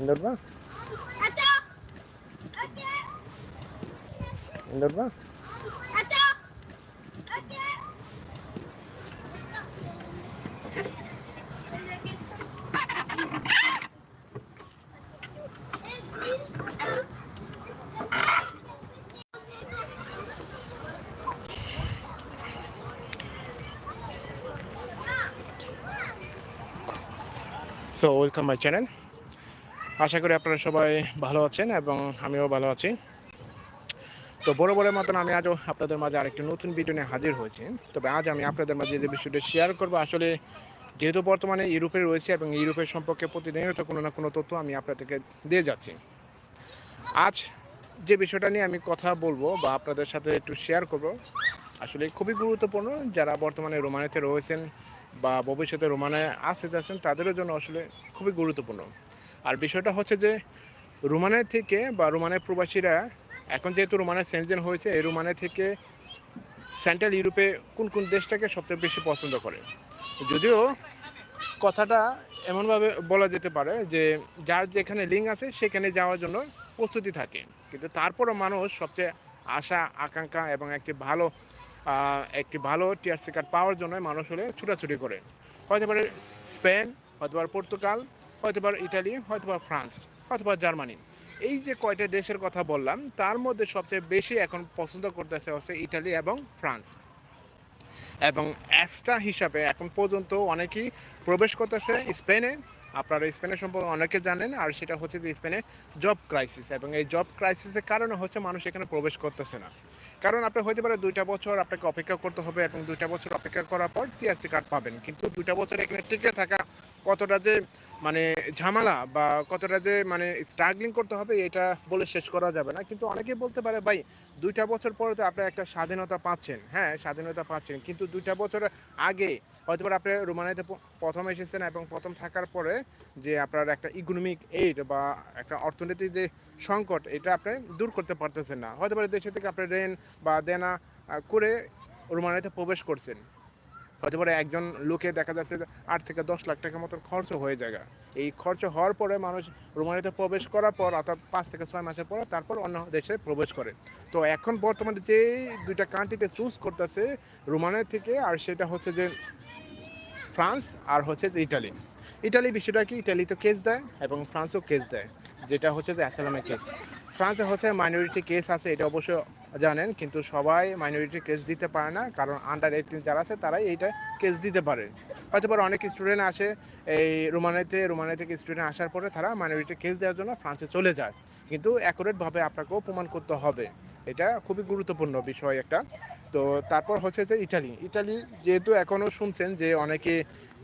Normal. Attends. Ok. Normal. So welcome my channel আশা করি আপনারা সবাই ভালো আছেন এবং আমিও ভালো আছি। তো বড় বড় মতন আমি আজও আপনাদের মাঝে আরেকটি নতুন ভিডিও নিয়ে হাজির হয়েছি। তবে আজ আমি আপনাদের মাঝে যে বিষয়টি শেয়ার করব, আসলে যেহেতু বর্তমানে ইউরোপে রয়েছে এবং ইউরোপের সম্পর্কে প্রতিদিনত কোনো না কোনো তথ্য আমি আপনাদেরকে দিয়ে যাচ্ছি। আজ যে বিষয়টা নিয়ে আমি কথা বলব বা আপনাদের সাথে একটু শেয়ার করব আসলে খুবই গুরুত্বপূর্ণ। যারা বর্তমানে রোমানেতে রয়েছেন বা ভবিষ্যতে রোমানে আসতে যাচ্ছেন, তাদেরও জন্য আসলে খুবই গুরুত্বপূর্ণ। আর বিষয়টা হচ্ছে যে রোমানের থেকে বা রোমানের প্রবাসীরা এখন যেহেতু রোমানের সেনজেন হয়েছে, এই রোমানের থেকে সেন্ট্রাল ইউরোপে কোন কোন দেশটাকে সবচেয়ে বেশি পছন্দ করে? যদিও কথাটা এমনভাবে বলা যেতে পারে যে, যার যেখানে লিঙ্ক আছে সেখানে যাওয়ার জন্য প্রস্তুতি থাকে। কিন্তু তারপরও মানুষ সবচেয়ে আশা, আকাঙ্ক্ষা এবং একটি ভালো একটি ভালো টিআরসি কার্ড পাওয়ার জন্য মানুষ হলে ছুটাছুটি করে। হতে পারে স্পেন হতে পারে পর্তুগাল হতে পারে ইটালি হতে পারে ফ্রান্স হতে পারে জার্মানি। এই যে কয়টা দেশের কথা বললাম, তার মধ্যে সবচেয়ে বেশি এখন পছন্দ করতেছে হচ্ছে ইটালি এবং ফ্রান্স। এবং এক্সট্রা হিসাবে এখন পর্যন্ত অনেকেই প্রবেশ করতেছে স্পেনে। আপনারা স্পেনের সম্পর্কে অনেকে জানেন, আর সেটা হচ্ছে যে স্পেনে জব ক্রাইসিস এবং এই জব ক্রাইসিসের কারণে হচ্ছে মানুষ এখানে প্রবেশ করতেছে না। কারণ আপনার হতে পারে দুইটা বছর আপনাকে অপেক্ষা করতে হবে এবং দুইটা বছর অপেক্ষা করার পর টিআরসি কার্ড পাবেন। কিন্তু দুইটা বছর এখানে টিকে থাকা কতটা যে মানে ঝামেলা বা কতটা যে মানে স্ট্রাগলিং করতে হবে, এটা বলে শেষ করা যাবে না। কিন্তু অনেকেই বলতে পারে, ভাই, দুইটা বছর পরে তো আপনি একটা স্বাধীনতা পাচ্ছেন। হ্যাঁ স্বাধীনতা পাচ্ছেন। কিন্তু দুইটা বছর আগে হয়তো আপনি রোমানিয়াতে প্রথম এসেছেন এবং প্রথম থাকার পরে যে আপনার একটা ইকোনমিক এইড বা একটা অর্থনৈতিক যে সংকট, এটা আপনি দূর করতে পারতেছেন না। হয়তো পারে দেশে থেকে আপনি রেন বা দেনা করে রোমানিয়াতে প্রবেশ করছেন। হতে পারে একজন লোকে দেখা যাচ্ছে আট থেকে দশ লাখ টাকার মতন খরচ হয়ে যায় এই খরচ হওয়ার পরে মানুষ রোমানিয়াতে প্রবেশ করার পর অর্থাৎ পাঁচ থেকে ছয় মাসের পর তারপর অন্য দেশে প্রবেশ করে। তো এখন বর্তমানে যে দুইটা কান্ট্রিতে চুজ করতেছে রোমানিয়া থেকে, আর সেটা হচ্ছে যে ফ্রান্স আর হচ্ছে যে ইটালি। ইটালি বিষয়টা কি? ইটালি তো কেস দেয় এবং ফ্রান্সও কেস দেয়, যেটা হচ্ছে যে অ্যাসালামের কেস ফ্রান্সে হচ্ছে মাইনরিটি কেস আছে, এটা অবশ্য জানেন, কিন্তু সবাই মাইনরিটি কেস দিতে পারে না, কারণ আন্ডার এইটিন যারা আছে তারাই এইটা কেস দিতে পারে। হয়তো পারে অনেক স্টুডেন্ট আসে, এই রোমানিতে রোমানিয়া থেকে স্টুডেন্ট আসার পরে তারা মাইনরিটি কেস দেওয়ার জন্য ফ্রান্সে চলে যায়। কিন্তু অ্যাকুরেটভাবে আপনাকেও প্রমাণ করতে হবে। এটা খুবই গুরুত্বপূর্ণ বিষয় একটা। তো তারপর হচ্ছে যে ইটালি। ইটালি যেহেতু এখনও শুনছেন যে অনেকে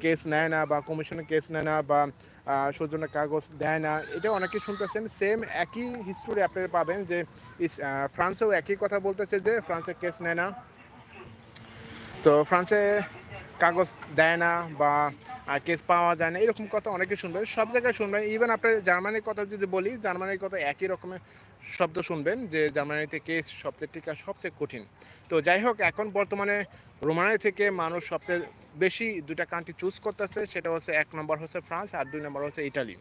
কেস নেয় না বা কমিশনে কেস নেয় না বা সৌজন্য কাগজ দেয় না, এটা অনেকে শুনতেছেন। সেম একই হিস্টোরি আপনারা পাবেন যে ফ্রান্সেও একই কথা বলতেছে যে, ফ্রান্সে কেস নেয় না। তো ফ্রান্সে কাগজ দেয় না বা কেস পাওয়া যায় না, এরকম কথা অনেকে শুনবেন, সব জায়গায় শুনবেন। ইভেন আপনি জার্মানির কথা যদি বলি, জার্মানির কথা একই রকমের শব্দ শুনবেন, যে জার্মানিতে কেস সবচেয়ে টিকা সবচেয়ে কঠিন। তো যাই হোক, এখন বর্তমানে রোমানিয়া থেকে মানুষ সবচেয়ে বেশি দুটা কান্ট্রি চুজ করতেছে, সেটা হচ্ছে এক নম্বর হচ্ছে ফ্রান্স আর দুই নম্বর হচ্ছে ইটালি।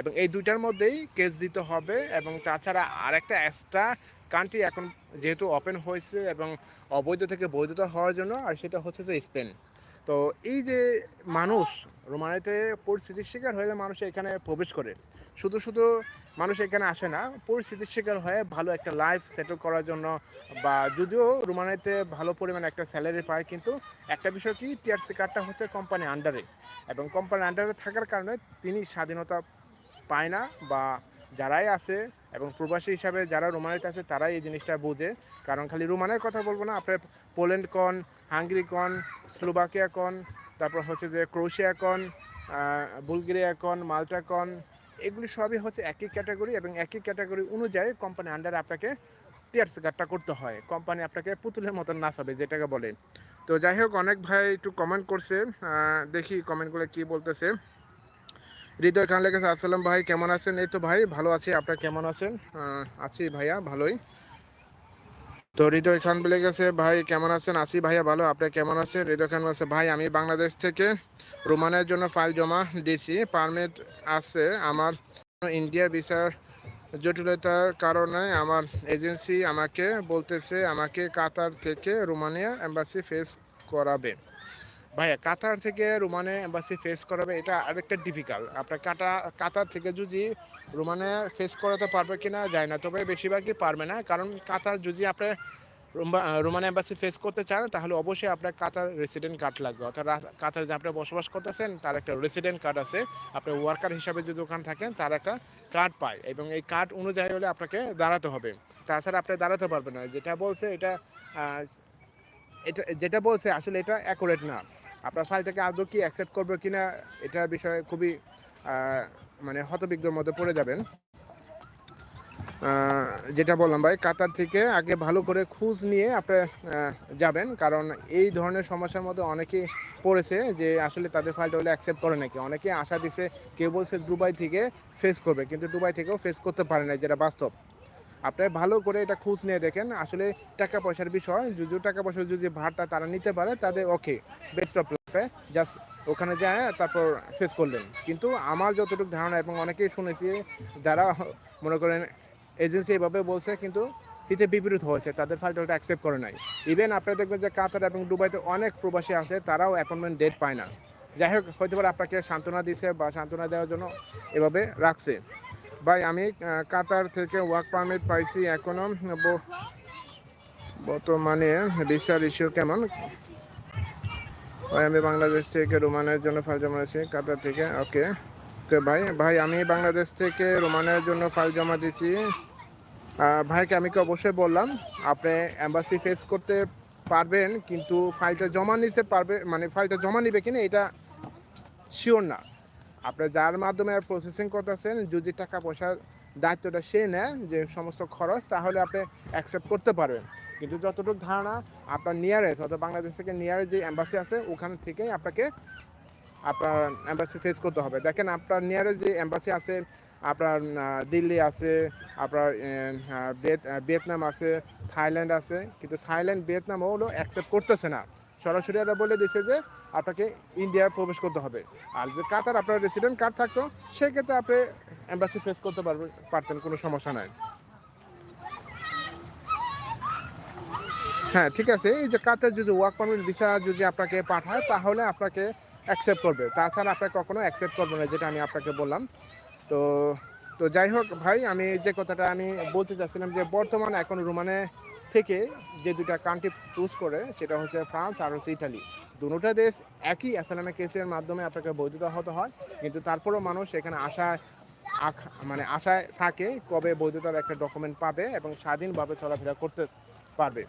এবং এই দুইটার মধ্যেই কেস দিতে হবে এবং তাছাড়া আরেকটা এক্সট্রা কান্ট্রি এখন যেহেতু ওপেন হয়েছে এবং অবৈধ থেকে বৈধতা হওয়ার জন্য, আর সেটা হচ্ছে যে স্পেন। তো এই যে মানুষ, রোমানিয়াতে পরিস্থিতির শিকার হয়ে মানুষ এখানে প্রবেশ করে। শুধু শুধু মানুষ এখানে আসে না, পরিস্থিতির শিকার হয়ে ভালো একটা লাইফ সেটেল করার জন্য বা যদিও রোমানিয়াতে ভালো পরিমাণে একটা স্যালারি পায়, কিন্তু একটা বিষয় কি টিআরসি কার্ডটা হচ্ছে কোম্পানি আন্ডারে এবং কোম্পানি আন্ডারে থাকার কারণে তিনি স্বাধীনতা পায় না বা যারাই আছে এবং প্রবাসী হিসাবে যারা রোমানিয়াতে আছে, তারাই এই জিনিসটা বোঝে। কারণ খালি রোমানের কথা বলব না, আপনার পোল্যান্ড কন, হাঙ্গেরি কন, স্লোভাকিয়া কন, তারপর হচ্ছে যে ক্রোশিয়া কন বুলগেরিয়া কন, মাল্টা কন, এগুলি সবই হচ্ছে একই ক্যাটাগরি এবং একই ক্যাটাগরি অনুযায়ী কোম্পানি আন্ডারে আপনাকে টিয়ার্স কার্ডটা করতে হয়। কোম্পানি আপনাকে পুতুলের মতন নাচাবে, যেটাকে বলে। তো যাই হোক, অনেক ভাই একটু কমেন্ট করছে। দেখি কমেন্টগুলো কি বলতেছে। হৃদয় খান লেগেছে, আসসালাম ভাই, কেমন আছেন? এই তো ভাই, ভালো আছি, আপনার কেমন আছেন? আছি ভাইয়া, ভালোই। তো হৃদয় খান বলে গেছে, ভাই, কেমন আছেন? আসি ভাইয়া, ভালো। আপনি কেমন আছেন? হৃদয় খান বলছে, ভাই, আমি বাংলাদেশ থেকে রোমানের জন্য ফাইল জমা দিয়েছি। পারমিট আছে আমার ইন্ডিয়ার ভিসার জটিলতার কারণে আমার এজেন্সি আমাকে বলতেছে, আমাকে কাতার থেকে রোমানিয়া এম্বাসি ফেস করাবে। ভাইয়া, কাতার থেকে রোমানে এম্বাসি ফেস করাবে, এটা আরেকটা ডিফিকাল্ট আপনার কাটা, কাতার থেকে যদি রোমানে ফেস করাতে পারবে কি না যায় না। তবে বেশিরভাগই পারবে না, কারণ কাতার যদি আপনি রোমা- রোমান এম্বাসি ফেস করতে চান, তাহলে অবশ্যই আপনার কাতার রেসিডেন্ট কার্ড লাগবে। অর্থাৎ কাতার যে আপনি বসবাস করতেছেন, তার একটা রেসিডেন্ট কার্ড আছে। আপনি ওয়ার্কার হিসাবে যদি ওখানে থাকেন, তার একটা কার্ড পায় এবং এই কার্ড অনুযায়ী হলে আপনাকে দাঁড়াতে হবে। তাছাড়া আপনি দাঁড়াতে পারবেন না। যেটা বলছে, এটা এটা, যেটা বলছে, আসলে এটা অ্যাকুরেট না। আপনার ফাইল থেকে আদৌ কি অ্যাকসেপ্ট করবে কি না এটার বিষয়ে খুবই মানে হতবিজ্ঞর মধ্যে পড়ে যাবেন। যেটা বললাম ভাই, কাতার থেকে আগে ভালো করে খোঁজ নিয়ে আপনি যাবেন। কারণ এই ধরনের সমস্যার মধ্যে অনেকেই পড়েছে যে আসলে তাদের ফাইলটা হলে অ্যাকসেপ্ট করে নাকি। অনেকে আশা দিছে, কেউ বলছে দুবাই থেকে ফেস করবে, কিন্তু দুবাই থেকেও ফেস করতে পারে না যেটা বাস্তব। আপনি ভালো করে এটা খোঁজ নিয়ে দেখেন। আসলে টাকা পয়সার বিষয় যদি টাকা পয়সা যদি ভারটা তারা নিতে পারে, তাদের ওকে বেস্ট অফ জাস্ট ওখানে যায়, তারপর ফেস করলেন। কিন্তু আমার যতটুকু ধারণা এবং অনেকেই শুনেছি, যারা মনে করেন এজেন্সি এভাবে বলছে, কিন্তু হিতে বিপরীত হয়েছে, তাদের ফাইলটা অ্যাকসেপ্ট করে নাই। ইভেন আপনারা দেখবেন যে কাতার এবং দুবাইতে অনেক প্রবাসী আছে, তারাও অ্যাপয়েন্টমেন্ট ডেট পায় না। যাই হোক হয়তো আপনাকে সান্ত্বনা দিছে বা সান্ত্বনা দেওয়ার জন্য এভাবে রাখছে। ভাই, আমি কাতার থেকে ওয়ার্ক পারমিট পাইছি এখনও। ব- বর্তমানে ভিসার ইস্যু কেমন? ভাই, আমি বাংলাদেশ থেকে রোমানের জন্য ফাইল জমা দিয়েছি, কাতার থেকে। ওকে। ওকে ভাই ভাই, আমি বাংলাদেশ থেকে রোমানের জন্য ফাইল জমা দিয়েছি। ভাইকে আমি কি অবশ্যই বললাম, আপনি অ্যাম্বাসি ফেস করতে পারবেন, কিন্তু ফাইলটা জমা নিতে পারবে মানে ফাইলটা জমা নিবে কিনা, এটা শিওর না। আপনি যার মাধ্যমে প্রসেসিং করতেছেন, যদি টাকা পয়সার দায়িত্বটা সে নেয়, যে সমস্ত খরচ, তাহলে আপনি অ্যাকসেপ্ট করতে পারবেন। কিন্তু যতটুকু ধারণা আপনার নিয়ারেস্ট অর্থাৎ বাংলাদেশ থেকে নিয়ারেস্ট যে অ্যাম্বাসি আছে, ওখান থেকেই আপনাকে আপনার অ্যাম্বাসি ফেস করতে হবে। দেখেন আপনার নিয়ারেস্ট যে অ্যাম্বাসি আছে, আপনার দিল্লি আছে, আপনার ভিয়েতনাম আছে, থাইল্যান্ড আছে, কিন্তু থাইল্যান্ড ভিয়েতনাম হলো অ্যাকসেপ্ট করতেছে না। সরাসরি এরা বলে দিছে যে আপনাকে ইন্ডিয়ায় প্রবেশ করতে হবে। আর যে কাতার আপনার রেসিডেন্ট কার্ড থাকতো, সেক্ষেত্রে আপনি অ্যাম্বাসি ফেস করতে পারবেন পারতেন, কোনো সমস্যা নাই। হ্যাঁ ঠিক আছে। এই যে কাতার যদি ওয়ার্ক পারমিট ভিসা যদি আপনাকে পাঠায়, তাহলে আপনাকে অ্যাকসেপ্ট করবে। তাছাড়া আপনাকে কখনো অ্যাকসেপ্ট করবে না, যেটা আমি আপনাকে বললাম। তো তো যাই হোক ভাই, আমি যে কথাটা আমি বলতে চাচ্ছিলাম যে বর্তমানে এখন রোমানে থেকে যে দুটা কান্ট্রি চুজ করে, সেটা হচ্ছে ফ্রান্স আর হচ্ছে ইটালি দুটা দেশ একই অ্যাসালামে কেসের মাধ্যমে আপনাকে বৈধতা হতে হয়, কিন্তু তারপরেও মানুষ এখানে আশায় আখ- মানে আশায় থাকে কবে বৈধতার একটা ডকুমেন্ট পাবে এবং স্বাধীনভাবে চলাফেরা করতে পারবে।